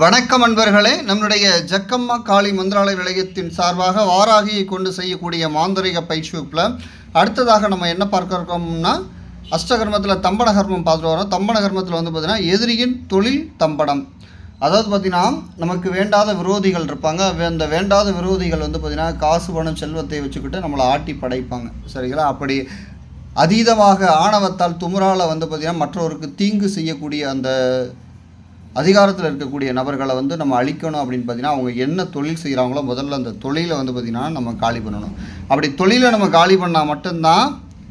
வணக்கம் அன்பர்களே நம்முடைய ஜக்கம்மா காளி மந்திராலய நிலையத்தின் சார்பாக வாராகியை கொண்டு செய்யக்கூடிய மாந்தரிக பயிற்சி வகுப்பில் அடுத்ததாக நம்ம என்ன பார்க்க இருக்கோம்னா அஷ்டகர்மத்தில் தம்பன கர்மம் பார்த்துட்டு வரோம். தம்பன கர்மத்தில் வந்து பார்த்திங்கன்னா எதிரியின் தொழில் தம்படம். அதாவது பார்த்திங்கன்னா நமக்கு வேண்டாத விரோதிகள் இருப்பாங்க. அந்த வேண்டாத விரோதிகள் வந்து பார்த்திங்கன்னா காசு பணம் செல்வத்தை வச்சுக்கிட்டு நம்மளை ஆட்டி படைப்பாங்க. சரிங்களா? அப்படி அதீதமாக ஆணவத்தால் துமுறால் வந்து பார்த்திங்கன்னா மற்றவருக்கு தீங்கு செய்யக்கூடிய அந்த அதிகாரத்தில் இருக்கக்கூடிய நபர்களை வந்து நம்ம அழிக்கணும் அப்படின்னு பார்த்தீங்கன்னா அவங்க என்ன தொழில் செய்கிறாங்களோ முதல்ல அந்த தொழிலை வந்து பார்த்திங்கன்னா நம்ம காலி பண்ணணும். அப்படி தொழிலை நம்ம காலி பண்ணால் மட்டும்தான்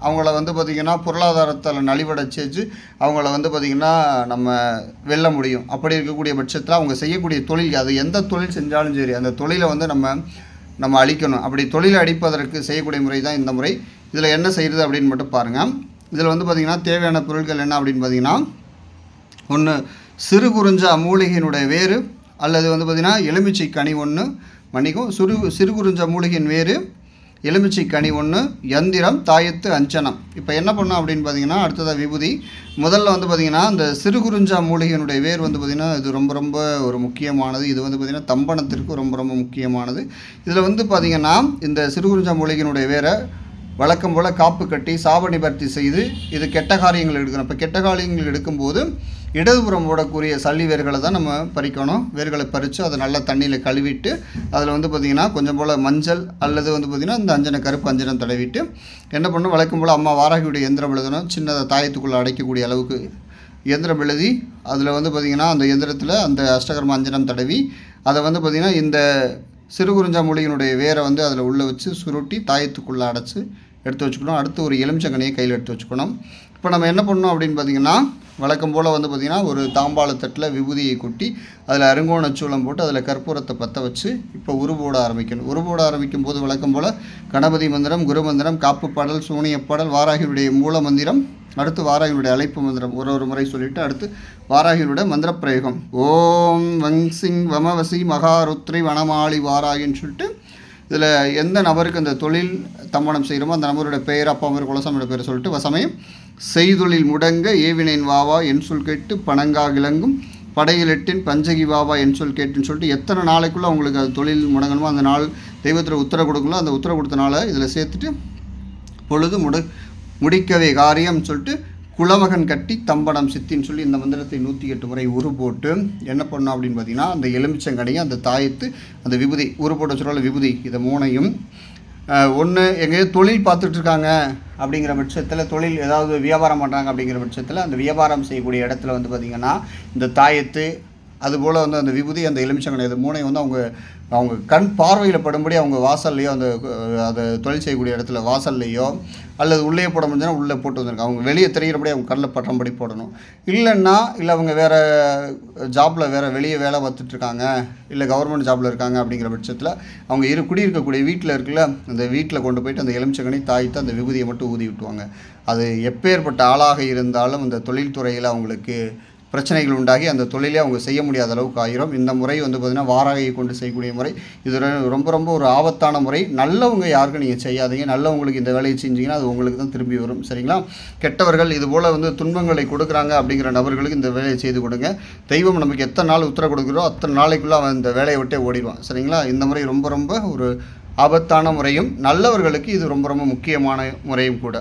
அவங்கள வந்து பார்த்திங்கன்னா பொருளாதாரத்தில் நலிவடை செஞ்சு அவங்கள வந்து பார்த்திங்கன்னா நம்ம வெல்ல முடியும். அப்படி இருக்கக்கூடிய பட்சத்தில் அவங்க செய்யக்கூடிய தொழில் அது எந்த தொழில் செஞ்சாலும் சரி அந்த தொழிலை வந்து நம்ம நம்ம அழிக்கணும். அப்படி தொழிலை அழிப்பதற்கு செய்யக்கூடிய முறை தான் இந்த முறை. இதில் என்ன செய்கிறது அப்படின்னு மட்டும் பாருங்கள் இதில் வந்து பார்த்திங்கன்னா தேவையான பொருட்கள் என்ன அப்படின்னு பார்த்தீங்கன்னா ஒன்று சிறு குறிஞ்சா மூலிகையினுடைய வேறு அல்லது வந்து பார்த்திங்கன்னா எலுமிச்சை கனி ஒன்று மன்னிக்கும் சிறு சிறு குறிஞ்சா மூலிகையின் வேறு எலுமிச்சை கனி ஒன்று யந்திரம் தாயத்து அஞ்சனம். இப்போ என்ன பண்ணோம் அப்படின்னு பார்த்தீங்கன்னா அடுத்ததாக விபூதி. முதல்ல வந்து பார்த்திங்கன்னா இந்த சிறு குறிஞ்சா மூலிகையினுடைய வேர் வந்து பார்த்திங்கன்னா இது ரொம்ப ரொம்ப ஒரு முக்கியமானது. இது வந்து பார்த்திங்கன்னா தம்பனத்திற்கு ரொம்ப ரொம்ப முக்கியமானது. இதில் வந்து பார்த்திங்கன்னா இந்த சிறு குறிஞ்சா மூலிகையினுடைய வேரை வழக்கம் போல் காப்பு கட்டி சாப நிவர்த்தி செய்து இது கெட்ட காரியங்கள் எடுக்கணும். இப்போ கெட்ட காரியங்கள் எடுக்கும்போது இடதுபுறம் ஓடக்கூடிய சல்லி வேர்களை தான் நம்ம பறிக்கணும். வேர்களை பறித்து அதை நல்லா தண்ணியில் கழுவிட்டு அதில் வந்து பார்த்திங்கன்னா கொஞ்சம் போல் மஞ்சள் அல்லது வந்து பார்த்திங்கன்னா இந்த அஞ்சனை கருப்பு அஞ்சனம் தடவிட்டு என்ன பண்ணணும்? வழக்கம் போல் அம்மா வாராகியுடைய எந்திரம் எழுதணும். சின்னதாக தாயத்துக்குள்ளே அடைக்கக்கூடிய அளவுக்கு எந்திரம் எழுதி அதில் வந்து பார்த்திங்கன்னா அந்த எந்திரத்தில் அந்த அஷ்டகர்ம அஞ்சனம் தடவி அதை வந்து பார்த்திங்கன்னா இந்த சிறு குறிஞ்சா வேரை வந்து அதில் உள்ளே வச்சு சுருட்டி தாயத்துக்குள்ளே அடைச்சி எடுத்து வச்சுக்கணும். அடுத்து ஒரு எலுமிச்சங்கனியை கையில் எடுத்து வச்சுக்கணும். இப்போ நம்ம என்ன பண்ணணும் அப்படின்னு பார்த்தீங்கன்னா வழக்கம் போல் வந்து பார்த்திங்கன்னா ஒரு தாம்பாள தட்டில் விபூதியை கொட்டி அதில் அருங்கோண சூளம் போட்டு அதில் கற்பூரத்தை பற்ற வச்சு இப்போ உருவோட ஆரம்பிக்கணும். உருவோட ஆரம்பிக்கும் போது வழக்கம் போல் கணபதி மந்திரம் குரு மந்திரம் காப்பு பாடல் சூனிய பாடல் வாராகியுடைய மூல மந்திரம் அடுத்து வாராகியுடைய அழைப்பு மந்திரம் ஒரு ஒரு முறை சொல்லிவிட்டு அடுத்து வாராகியுடைய மந்திர பிரயோகம் ஓம் வங் சிங் வமவசி மகாருத்ரி வனமாளி வாராகின்னு சொல்லிட்டு இதில் எந்த நபருக்கு அந்த தொழில் தம்மனம் செய்கிறோமோ அந்த நபருடைய பெயர் அப்பா அமர் குலசாமியோட பேரை சொல்லிட்டு வசமயம் செய்தொழில் முடங்க ஏவினேன் வாவா என் சொல் கேட்டு பணங்கா கிளங்கும் படையிலெட்டின் பஞ்சகி வாவா என் சொல் கேட்டுன்னு சொல்லிட்டு எத்தனை நாளைக்குள்ளே அவங்களுக்கு அது தொழில் முடங்கணுமோ அந்த நாள் தெய்வத்தில் உத்தரவு கொடுக்கணும் அந்த உத்தரவு கொடுத்தனால இதில் சேர்த்துட்டு பொழுது முடு முடிக்கவே காரியம் சொல்லிட்டு குலமகன் கட்டி தம்படம் சித்தின்னு சொல்லி இந்த மந்திரத்தை நூற்றி எட்டு முறை உரு போட்டு என்ன பண்ணோம் அப்படின்னு பார்த்தீங்கன்னா அந்த எலுமிச்சங்கடையும் அந்த தாயத்து அந்த விபூதி உரு போட்ட சொல்ல விபூதி இதை மூணையும் ஒன்று எங்கேயோ தொழில் பார்த்துட்டு இருக்காங்க அப்படிங்கிற பட்சத்தில் தொழில் ஏதாவது வியாபாரம் பண்ணுறாங்க அப்படிங்கிற பட்சத்தில் அந்த வியாபாரம் செய்யக்கூடிய இடத்துல வந்து பார்த்திங்கன்னா இந்த தாயத்து அதுபோல் வந்து அந்த விபூதி அந்த எலுமிச்சங்கனை இது மூணையும் வந்து அவங்க அவங்க கண் பார்வையில் படும்படி அவங்க வாசல்லையோ அந்த அதை தொழில் செய்யக்கூடிய இடத்துல வாசல்லையோ அல்லது உள்ளே போட முடிஞ்சுன்னா உள்ளே போட்டு வந்திருக்காங்க. அவங்க வெளியே தெரிகிறபடி அவங்க கண்ணில் படுறபடி போடணும். இல்லைன்னா இல்லை அவங்க வேறு ஜாப்பில் வேறு வெளியே வேலை பார்த்துட்ருக்காங்க இல்லை கவர்மெண்ட் ஜாப்பில் இருக்காங்க அப்படிங்கிற பட்சத்தில் அவங்க இரு குடியிருக்கக்கூடிய வீட்டில் இருக்குல்ல அந்த வீட்டில் கொண்டு போயிட்டு அந்த எலுமிச்சங்கனை தாய்த்து அந்த விபூதியை மட்டும் ஊதி விட்டுவாங்க அது எப்பேற்பட்ட ஆளாக இருந்தாலும் அந்த தொழில்துறையில் அவங்களுக்கு பிரச்சனைகள் உண்டாகி அந்த தொழிலே அவங்க செய்ய முடியாத அளவுக்கு ஆயிரும். இந்த முறை வந்து பார்த்திங்கன்னா வாராகையை கொண்டு செய்யக்கூடிய முறை. இது ரொம்ப ரொம்ப ஒரு ஆபத்தான முறை. நல்லவங்க யாருக்கும் நீங்கள் செய்யாதீங்க. நல்லவங்களுக்கு இந்த வேலையை செஞ்சீங்கன்னா அது உங்களுக்கு தான் திரும்பி வரும். சரிங்களா? கெட்டவர்கள் இது போல் வந்து துன்பங்களை கொடுக்குறாங்க அப்படிங்கிற நபர்களுக்கு இந்த வேலையை செய்து கொடுங்க. தெய்வம் நமக்கு எத்தனை நாள் உத்தரவு கொடுக்குறோ அத்தனை நாளைக்குள்ளே அவன் இந்த வேலையை விட்டே ஓடிடுவான். சரிங்களா? இந்த முறை ரொம்ப ரொம்ப ஒரு ஆபத்தான முறையும் நல்லவர்களுக்கு இது ரொம்ப ரொம்ப முக்கியமான முறையும் கூட.